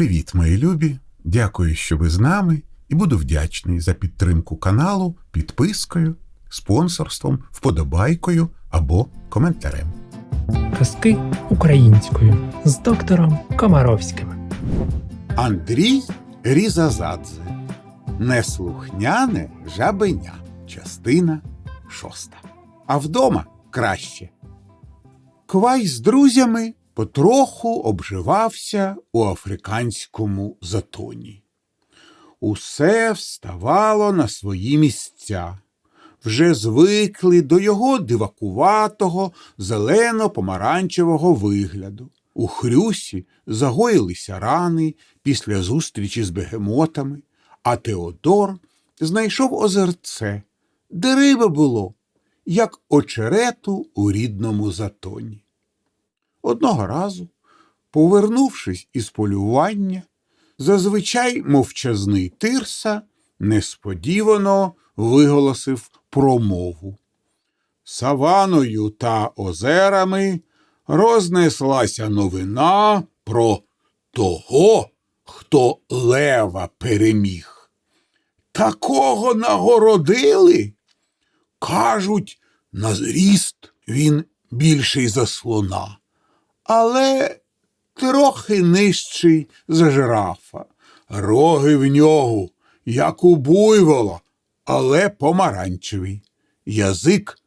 Привіт, мої любі! Дякую, що ви з нами, і буду вдячний за підтримку каналу підпискою, спонсорством, вподобайкою або коментарем. Казки українською з доктором Комаровським. Андрій Різазадзе. Неслухняне жабеня. Частина шоста. А вдома краще. Квай з друзями потроху обживався у африканському затоні. Усе вставало на свої місця. Вже звикли до його дивакуватого зелено-помаранчевого вигляду. У хрюсі загоїлися рани після зустрічі з бегемотами, а Теодор знайшов озерце, де риби було, як очерету у рідному затоні. Одного разу, повернувшись із полювання, зазвичай мовчазний тирса несподівано виголосив промову. Саваною та озерами рознеслася новина про того, хто лева переміг. Такого нагородили. Кажуть, на зріст він більший за слона, але трохи нижчий за жирафа. Роги в нього, як у буйвола, але помаранчевий. Язик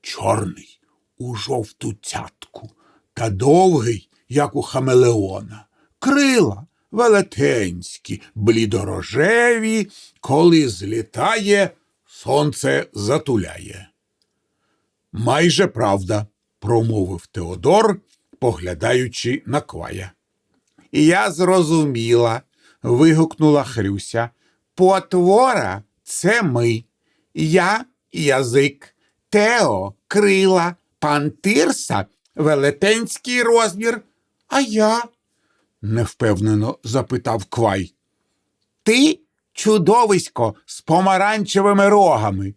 чорний у жовту цятку та довгий, як у хамелеона. Крила велетенські, блідорожеві, коли злітає, сонце затуляє. Майже правда, промовив Теодор, поглядаючи на квая. Я зрозуміла, вигукнула Хрюся. Потвора це ми. Я язик, Тео крила, пан Тирса велетенський розмір. А я? невпевнено запитав Квай. Ти чудовисько з помаранчевими рогами,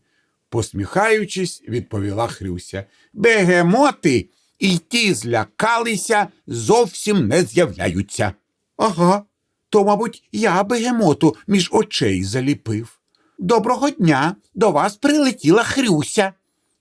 посміхаючись, відповіла Хрюся. Бегемоти і ті злякалися, зовсім не з'являються. Ага, то, мабуть, я бегемоту між очей заліпив. Доброго дня, до вас прилетіла Хрюся,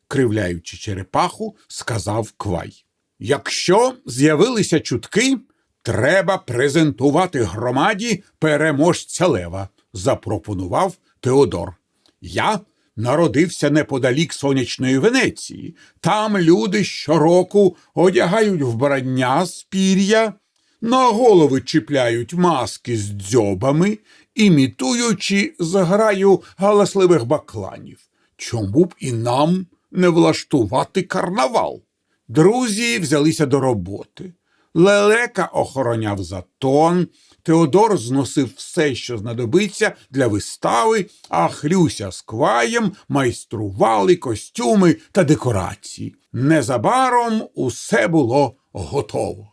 кривляючи черепаху, сказав Квай. Якщо з'явилися чутки, треба презентувати громаді переможця лева, запропонував Теодор. Я народився неподалік сонячної Венеції. Там люди щороку одягають вбрання з пір'я, на голови чіпляють маски з дзьобами, імітуючи заграю галасливих бакланів. Чому б і нам не влаштувати карнавал? Друзі взялися до роботи. Лелека охороняв затон, Теодор зносив все, що знадобиться для вистави, а Хрюся з кваєм майстрували костюми та декорації. Незабаром усе було готово.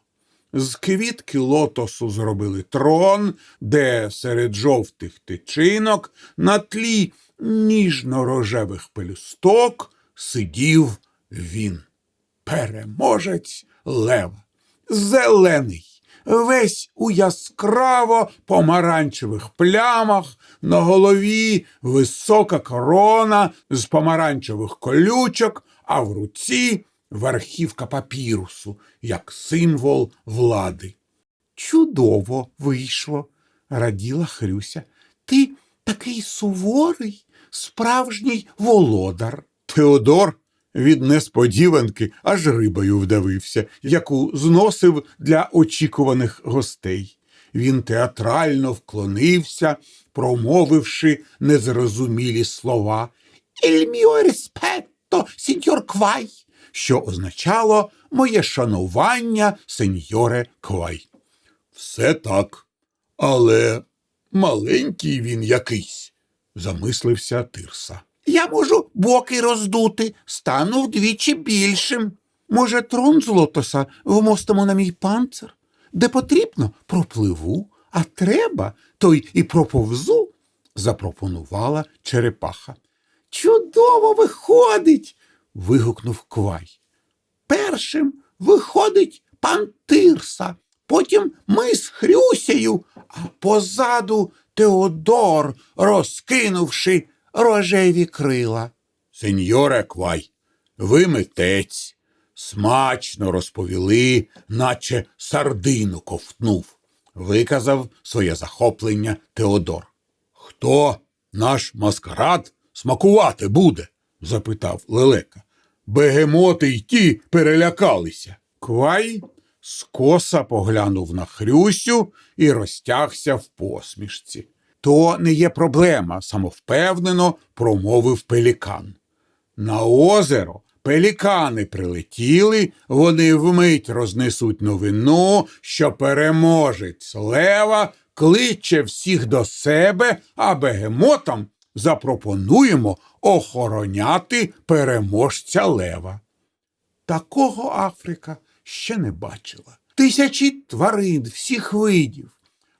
З квітки лотосу зробили трон, де серед жовтих тичинок на тлі ніжно-рожевих пелюсток сидів він. Переможець лева, зелений, весь у яскраво помаранчевих плямах, на голові висока корона з помаранчевих колючок, а в руці верхівка папірусу, як символ влади. Чудово вийшло, раділа Хрюся. Ти такий суворий, справжній володар. Теодор від несподіванки аж рибою вдавився, яку зносив для очікуваних гостей. Він театрально вклонився, промовивши незрозумілі слова «Il mio rispetto, signor Квай», що означало моє шанування, сеньоре Квай. Все так, але маленький він якийсь, замислився Тирса. Я можу боки роздути, стану вдвічі більшим. Може, трон з лотоса вмостимо на мій панцир? Де потрібно, пропливу, а треба, то й і проповзу, запропонувала черепаха. Чудово виходить. вигукнув Квай. Першим виходить пан Тирса, Потім ми з Хрюсею, а позаду Теодор, розкинувши рожеві крила. Сеньоре Квай, ви митець, смачно розповіли, наче сардину ковтнув, виказав своє захоплення Теодор. Хто наш маскарад смакувати буде? запитав лелека. Бегемоти й ті перелякалися. Квай скоса поглянув на Хрюсю і розтягся в посмішці. То не є проблема, самовпевнено промовив пелікан. На озеро пелікани прилетіли, вони вмить рознесуть новину, що переможець лева кличе всіх до себе, а бегемотам запропонуємо охороняти переможця лева. Такого Африка ще не бачила. Тисячі тварин всіх видів,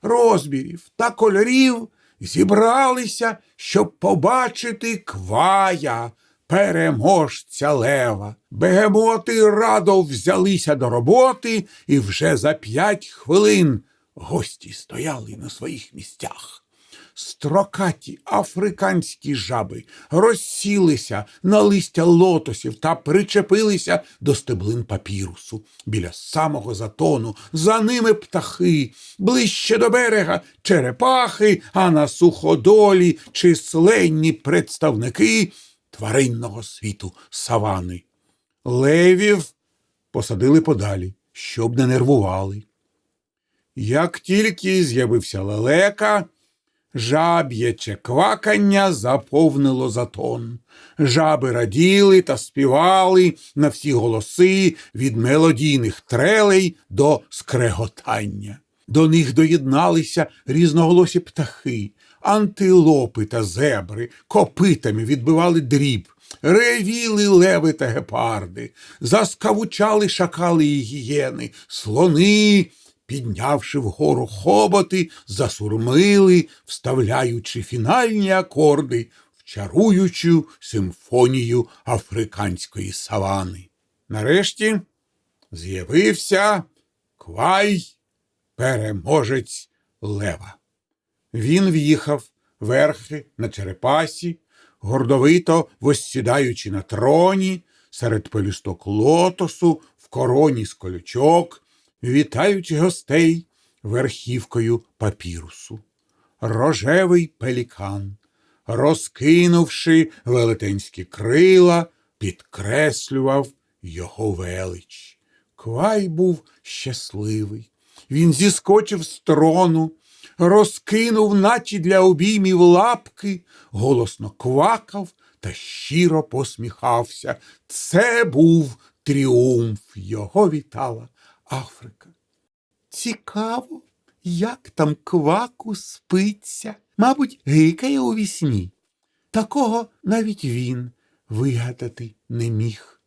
розмірів та кольорів зібралися, щоб побачити квая, переможця лева. Бегемоти радо взялися до роботи, і вже за п'ять хвилин гості стояли на своїх місцях. Строкаті африканські жаби розсілися на листя лотосів та причепилися до стеблин папірусу. Біля самого затону за ними птахи, ближче до берега черепахи, а на суходолі численні представники тваринного світу савани. Левів посадили подалі, щоб не нервували. Як тільки з'явився лелека, Жаб'яче квакання заповнило затон. Жаби раділи та співали на всі голоси від мелодійних трелей до скреготання. До них доєдналися різноголосі птахи, антилопи та зебри, копитами відбивали дріб, ревіли леви та гепарди, заскавучали шакали і гієни, слони піднявши вгору хоботи, засурмили, вставляючи фінальні акорди в чаруючу симфонію африканської савани. Нарешті з'явився квай, переможець лева. Він в'їхав верхи на черепасі, гордовито воссідаючи на троні, серед пелюсток лотосу, в короні з колючок, вітаючи гостей верхівкою папірусу. Рожевий пелікан, розкинувши велетенські крила, підкреслював його велич. Квай був щасливий. Він зіскочив з трону, розкинув, наче для обіймів лапки, голосно квакав та щиро посміхався. Це був тріумф. Його вітала Африка. Цікаво, як там кваку спиться. Мабуть, гикає у вісні. Такого навіть він вигадати не міг,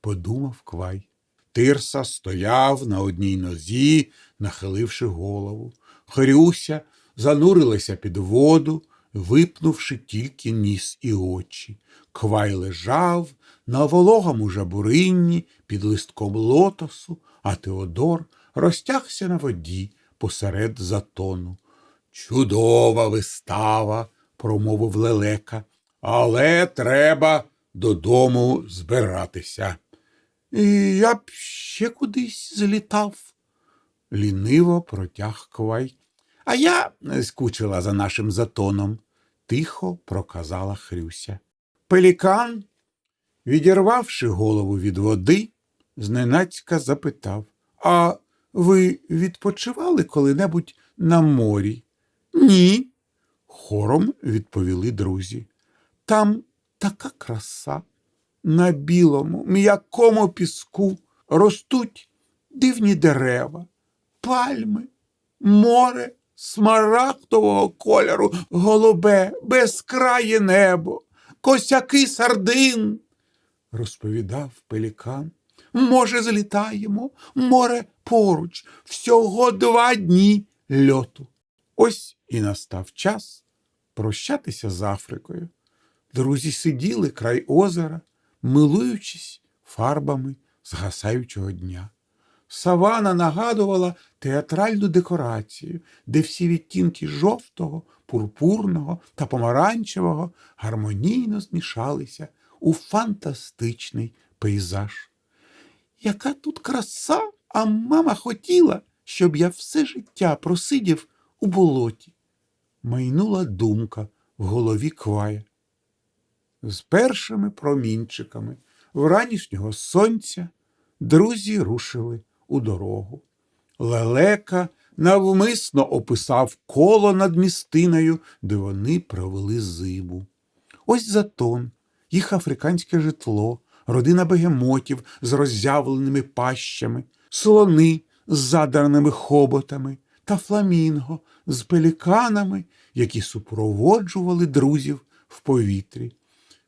подумав квай. Тирса стояв на одній нозі, нахиливши голову. Хрюся занурилася під воду, випнувши тільки ніс і очі. Квай лежав на вологому жабуринні під листком лотосу, а Теодор розтягся на воді посеред затону. Чудова вистава, промовив лелека, але треба додому збиратися. І я б ще кудись злітав, ліниво протяг квай. А я скучила за нашим затоном, тихо проказала Хрюся. Пелікан, відірвавши голову від води, зненацька запитав А ви відпочивали коли-небудь на морі? Ні, хором відповіли друзі. Там така краса. На білому, м'якому піску ростуть дивні дерева, пальми, море смарагдового кольору, голубе, безкрає небо, косяки сардин, розповідав пелікан. Може, злітаємо, море поруч, всього два дні льоту. Ось і настав час прощатися з Африкою. Друзі сиділи край озера, милуючись фарбами згасаючого дня. Савана нагадувала театральну декорацію, де всі відтінки жовтого, пурпурного та помаранчевого гармонійно змішалися у фантастичний пейзаж. Яка тут краса, а мама хотіла, щоб я все життя просидів у болоті. Майнула думка в голові квая. З першими промінчиками вранішнього сонця друзі рушили у дорогу. Лелека навмисно описав коло над містиною, де вони провели зиму. Ось затон, їх африканське житло, родина бегемотів з роззявленими пащами, слони з задраними хоботами та фламінго з пеліканами, які супроводжували друзів в повітрі.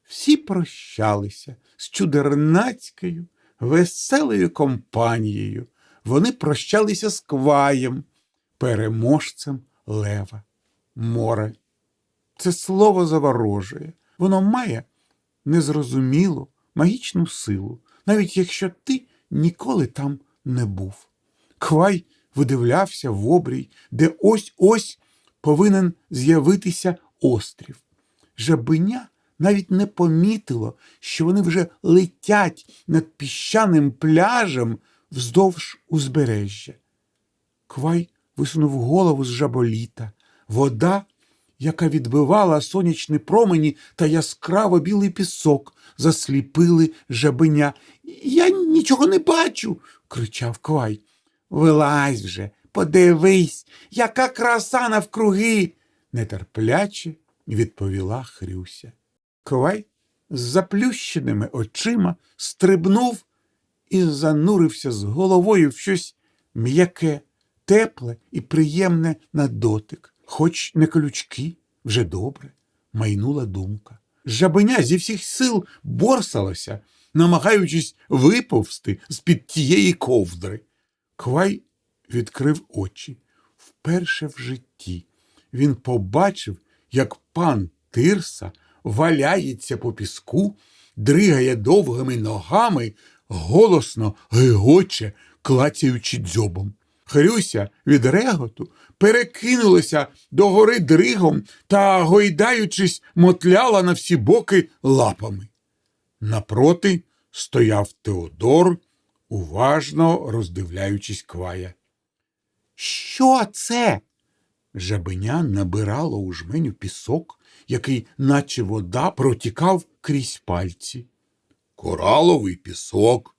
Всі прощалися з чудернацькою, веселою компанією. Вони прощалися з кваєм, переможцем лева. Море. Це слово заворожує. Воно має незрозумілу магічну силу, навіть якщо ти ніколи там не був. Квай видивлявся в обрій, де ось ось повинен з'явитися острів. Жабеня навіть не помітило, що вони вже летять над піщаним пляжем вздовж узбережжя. Квай висунув голову з жаболіта. Вода, яка відбивала сонячні промені та яскраво білий пісок, засліпили жабеня. Я нічого не бачу, кричав Квай. Вилазь вже, подивись, яка краса навкруги, нетерпляче відповіла Хрюся. Квай з заплющеними очима стрибнув і занурився з головою в щось м'яке, тепле і приємне на дотик. Хоч не колючки, вже добре, майнула думка. Жабеня зі всіх сил борсалася, намагаючись виповзти з-під тієї ковдри. Квай відкрив очі. Вперше в житті він побачив, як пан Тирса валяється по піску, дригає довгими ногами, голосно гигоче, клацаючи дзьобом. Хрюся від реготу перекинулася до гори дригом та, гойдаючись, мотляла на всі боки лапами. Напроти стояв Теодор, уважно роздивляючись квая. Що це? Жабеня набирало у жменю пісок, який, наче вода, протікав крізь пальці. Кораловий пісок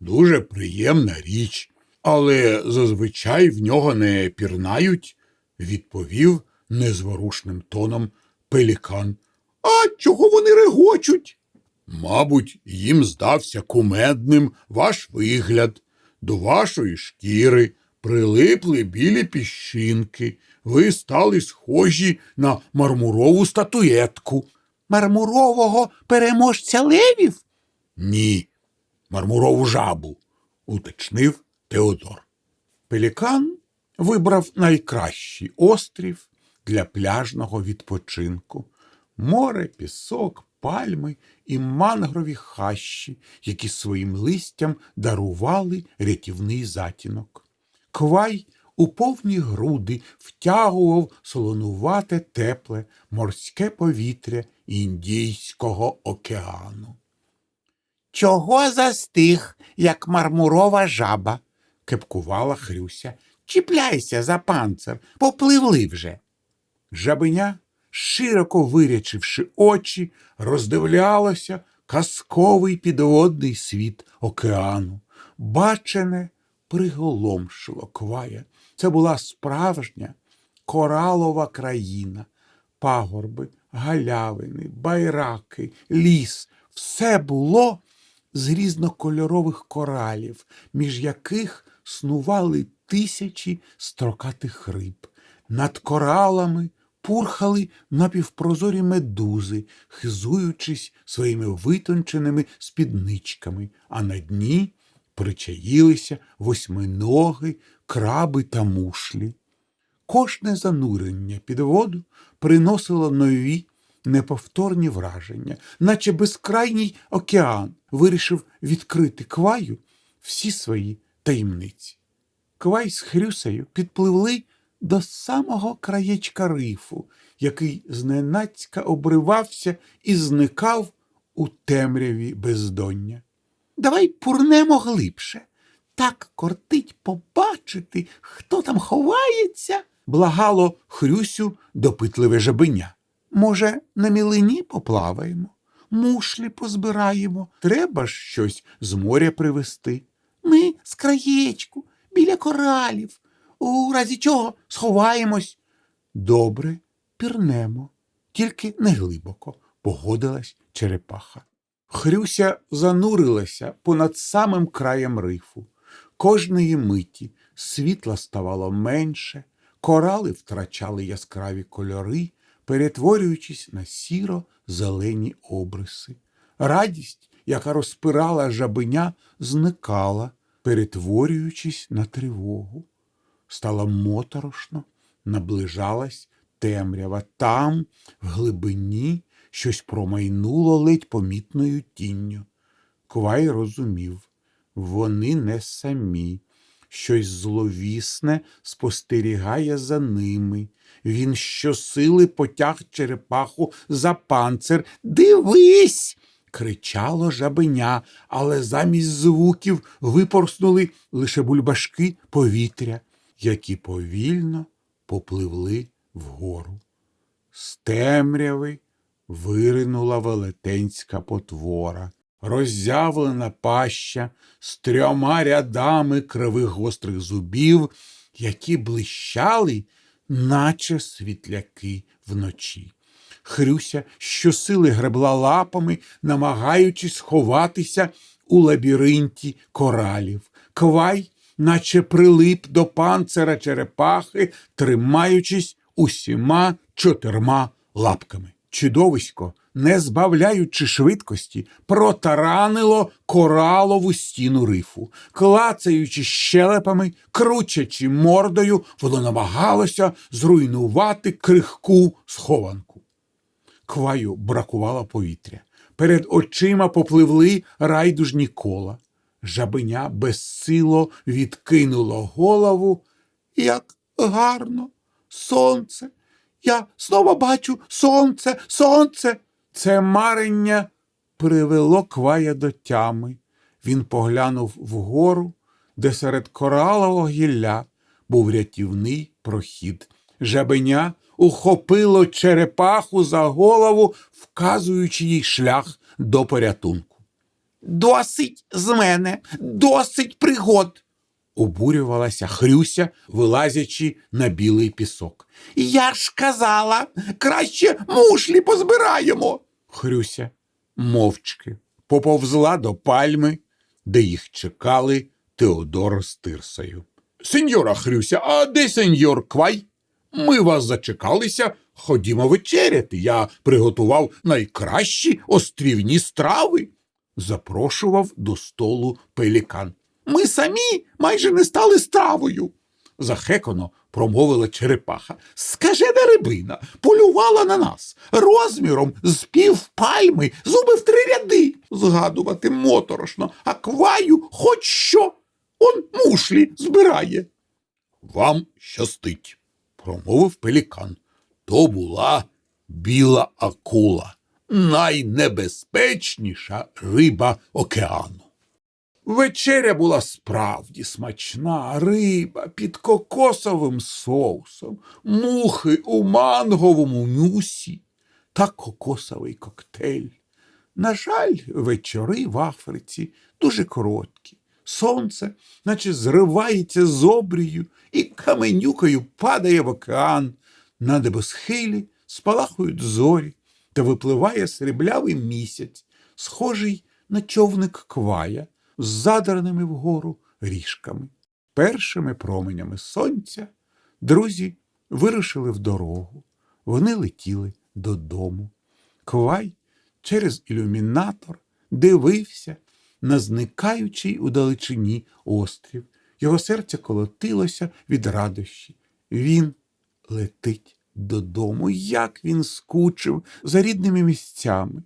дуже приємна річ, але зазвичай в нього не пірнають, відповів незворушним тоном пелікан. А чого вони регочуть? Мабуть, їм здався кумедним ваш вигляд. До вашої шкіри прилипли білі піщинки. Ви стали схожі на мармурову статуетку. Мармурового переможця левів? Ні, мармурову жабу, уточнив Теодор. Пелікан вибрав найкращий острів для пляжного відпочинку. Море, пісок, пальми і мангрові хащі, які своїм листям дарували рятівний затінок. Квай у повні груди втягував солонувате тепле морське повітря Індійського океану. Чого застиг, як мармурова жаба? Кепкувала Хрюся. Чіпляйся за панцир, попливли вже. Жабеня, широко вирячивши очі, роздивлялося казковий підводний світ океану. Бачене приголомшило квая. Це була справжня коралова країна. Пагорби, галявини, байраки, ліс все було з різнокольорових коралів, між яких снували тисячі строкатих риб. Над коралами пурхали напівпрозорі медузи, хизуючись своїми витонченими спідничками, а на дні причаїлися восьминоги, краби та мушлі. Кожне занурення під воду приносило нові неповторні враження, наче безкрайній океан вирішив відкрити кваю всі свої таємниці. Квай з Хрюсею підпливли до самого краєчка рифу, який зненацька обривався і зникав у темряві бездоння. Давай пурнемо глибше. Так кортить побачити, хто там ховається, благало Хрюсю допитливе жабеня. Може, на мілині поплаваємо, мушлі позбираємо, треба щось з моря привезти. Ми з краєчку, біля коралів, у разі чого сховаємось. Добре, пірнемо, тільки не глибоко, погодилась черепаха. Хрюся занурилася понад самим краєм рифу. Кожної миті світла ставало менше, корали втрачали яскраві кольори, перетворюючись на сіро-зелені обриси. Радість, яка розпирала жабеня, зникала, перетворюючись на тривогу. Стало моторошно, наближалась темрява. Там, в глибині, щось промайнуло ледь помітною тінню. Квай розумів, вони не самі. Щось зловісне спостерігає за ними. Він щосили потяг черепаху за панцир. Дивись. Кричало жабеня, але замість звуків випорснули лише бульбашки повітря, які повільно попливли вгору. З темряви виринула велетенська потвора, роззявлена паща з трьома рядами кривих гострих зубів, які блищали, наче світляки вночі. Хрюся щосили гребла лапами, намагаючись сховатися у лабіринті коралів. Квай, наче прилип до панцира черепахи, тримаючись усіма чотирма лапками. Чудовисько, не збавляючи швидкості, протаранило коралову стіну рифу. Клацаючи щелепами, кручачи мордою, воно намагалося зруйнувати крихку схованку. Кваю бракувало повітря. Перед очима попливли райдужні кола. Жабеня безсило відкинуло голову. Як гарно, сонце. Я знову бачу сонце, сонце. Це марення привело квая до тями. Він поглянув вгору, де серед коралового гілля був рятівний прохід. Жабеня ухопило черепаху за голову, вказуючи їй шлях до порятунку. Досить з мене, досить пригод. обурювалася Хрюся, вилазячи на білий пісок. Я ж казала, краще мушлі позбираємо. Хрюся мовчки поповзла до пальми, де їх чекали Теодор з Тирсою. Сеньора Хрюся, а де сеньор Квай? Ми вас зачекалися. Ходімо вечеряти. Я приготував найкращі острівні страви. Запрошував до столу пелікан. Ми самі майже не стали стравою. Захекано промовила черепаха. Скажена рибина полювала на нас розміром з пів пальми, зуби в три ряди. Згадувати моторошно, а кваю хоч що. Он мушлі збирає. Вам щастить, промовив пелікан. То була біла акула, найнебезпечніша риба океану. Вечеря була справді смачна риба під кокосовим соусом, мухи у манговому мюсі та кокосовий коктейль. На жаль, вечори в Африці дуже короткі. Сонце, наче зривається з обрію і каменюкою падає в океан. На небосхилі спалахують зорі та випливає сріблявий місяць, схожий на човник квая з задраними вгору ріжками. Першими променями сонця друзі вирушили в дорогу. Вони летіли додому. Квай через ілюмінатор дивився на зникаючий у далечині острів. Його серце колотилося від радощі. Він летить додому. Як він скучив за рідними місцями,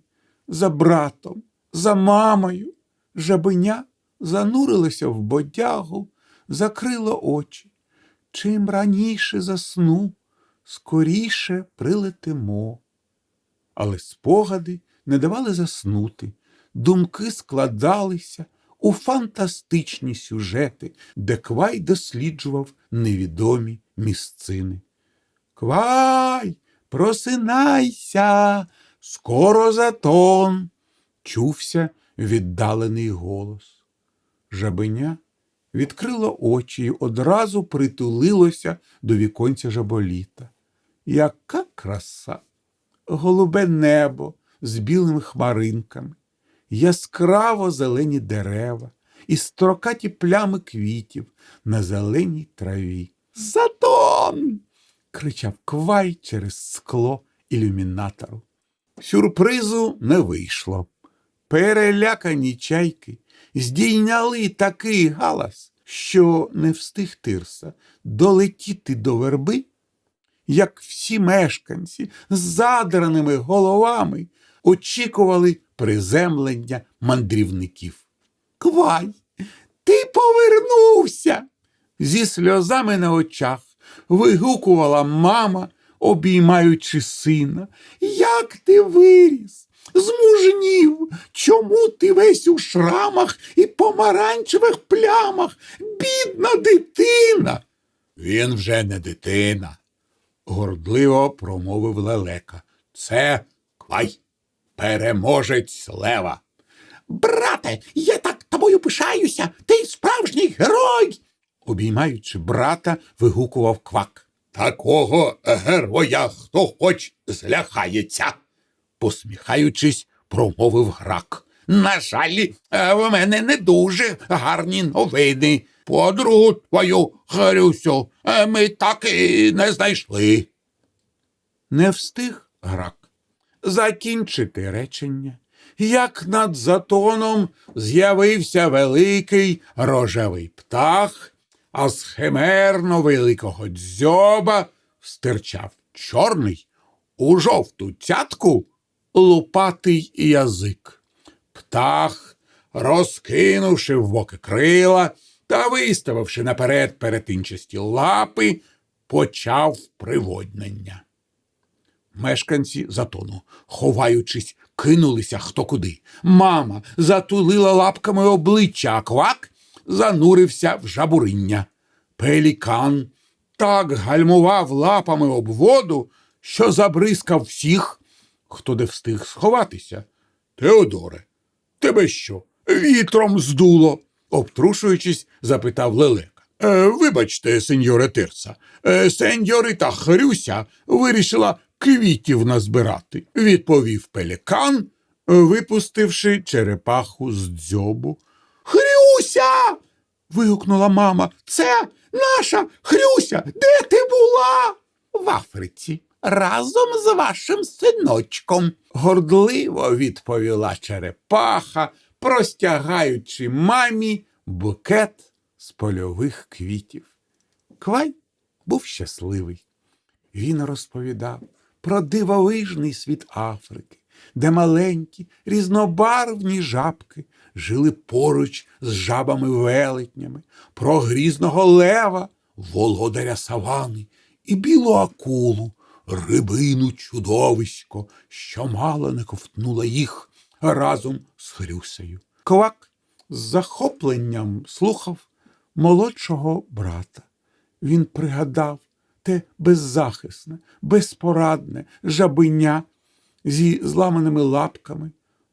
за братом, за мамою. Жабеня занурилося в бодягу, закрило очі. Чим раніше засну, скоріше прилетимо. Але спогади не давали заснути, думки складалися у фантастичні сюжети, де Квай досліджував невідомі місцини. Квай, просинайся, скоро затон, чувся віддалений голос. Жабеня відкрило очі і одразу притулилося до віконця жаболіта. Яка краса! Голубе небо з білими хмаринками, яскраво зелені дерева і строкаті плями квітів на зеленій траві. Затон! кричав Квай через скло ілюмінатору. Сюрпризу не вийшло. Перелякані чайки здійняли такий галас, що не встиг Тирса долетіти до верби, як всі мешканці з задраними головами очікували приземлення мандрівників. Квай, ти повернувся. Зі сльозами на очах вигукувала мама, обіймаючи сина. Як ти виріс? Змужнів, чому ти весь у шрамах і помаранчевих плямах? Бідна дитина. Він вже не дитина, гордливо промовив лелека. Це квай, переможець лева. Брате, я так тобою пишаюся, ти справжній герой. Обіймаючи брата, вигукував квак. Такого героя хто хоч зляхається, посміхаючись, промовив грак. На жаль, е, в мене не дуже гарні новини. Подругу твою, Харюсю, е, ми так і не знайшли. Не встиг грак закінчити речення, як над затоном з'явився великий рожевий птах, а з химерно великого дзьоба стирчав чорний у жовту цятку лупатий язик. Птах, розкинувши в боки крила та виставивши наперед перетинчасті лапи, почав приводнення. Мешканці затону, ховаючись, кинулися хто куди. Мама затулила лапками обличчя, а квак занурився в жабуриння. Пелікан так гальмував лапами об воду, що забризкав всіх, хто де встиг сховатися. Теодоре, тебе що, вітром здуло? обтрушуючись, запитав лелека. Е, вибачте, сеньоре Тирса, е, сеньорита Хрюся вирішила квітів назбирати, відповів пелікан, випустивши черепаху з дзьобу. Хрюся. вигукнула мама. Це наша Хрюся. Де ти була? В Африці. Разом з вашим синочком, гордливо відповіла черепаха, простягаючи мамі букет з польових квітів. Квай був щасливий. Він розповідав про дивовижний світ Африки, де маленькі різнобарвні жабки жили поруч з жабами-велетнями, про грізного лева, володаря савани, і білу акулу, рибину чудовисько, що мало не ковтнула їх разом з Хрюсею. Квак з захопленням слухав молодшого брата. Він пригадав те беззахисне, безпорадне жабеня зі зламаними лапками.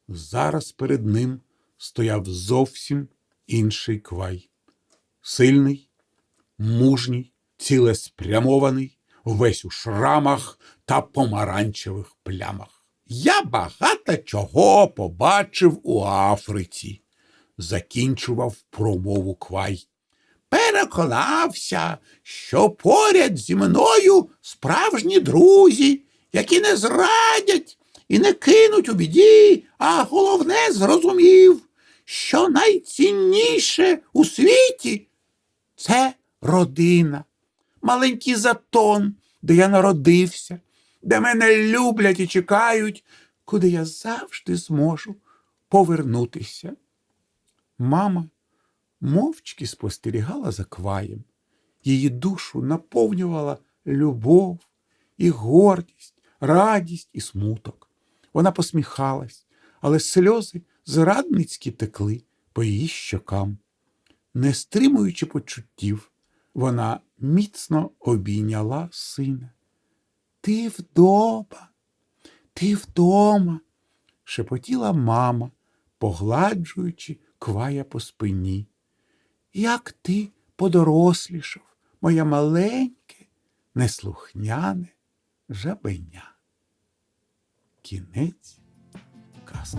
Зараз перед ним стояв зовсім інший квай. Сильний, мужній, цілеспрямований, весь у шрамах та помаранчевих плямах. Я багато чого побачив у Африці, закінчував промову квай переконався, що поряд зі мною справжні друзі, які не зрадять і не кинуть у біді, а головне зрозумів, що найцінніше у світі це родина, маленький затон, де я народився, де мене люблять і чекають, куди я завжди зможу повернутися. Мама мовчки спостерігала за кваєм. Її душу наповнювала любов і гордість, радість і смуток. Вона посміхалась, але сльози зрадницькі текли по її щокам. Не стримуючи почуттів, вона міцно обійняла сина. Ти вдома, ти вдома, шепотіла мама, погладжуючи квая по спині. Як ти подорослішав, моя маленьке, неслухняне жабеня. Кінець казки.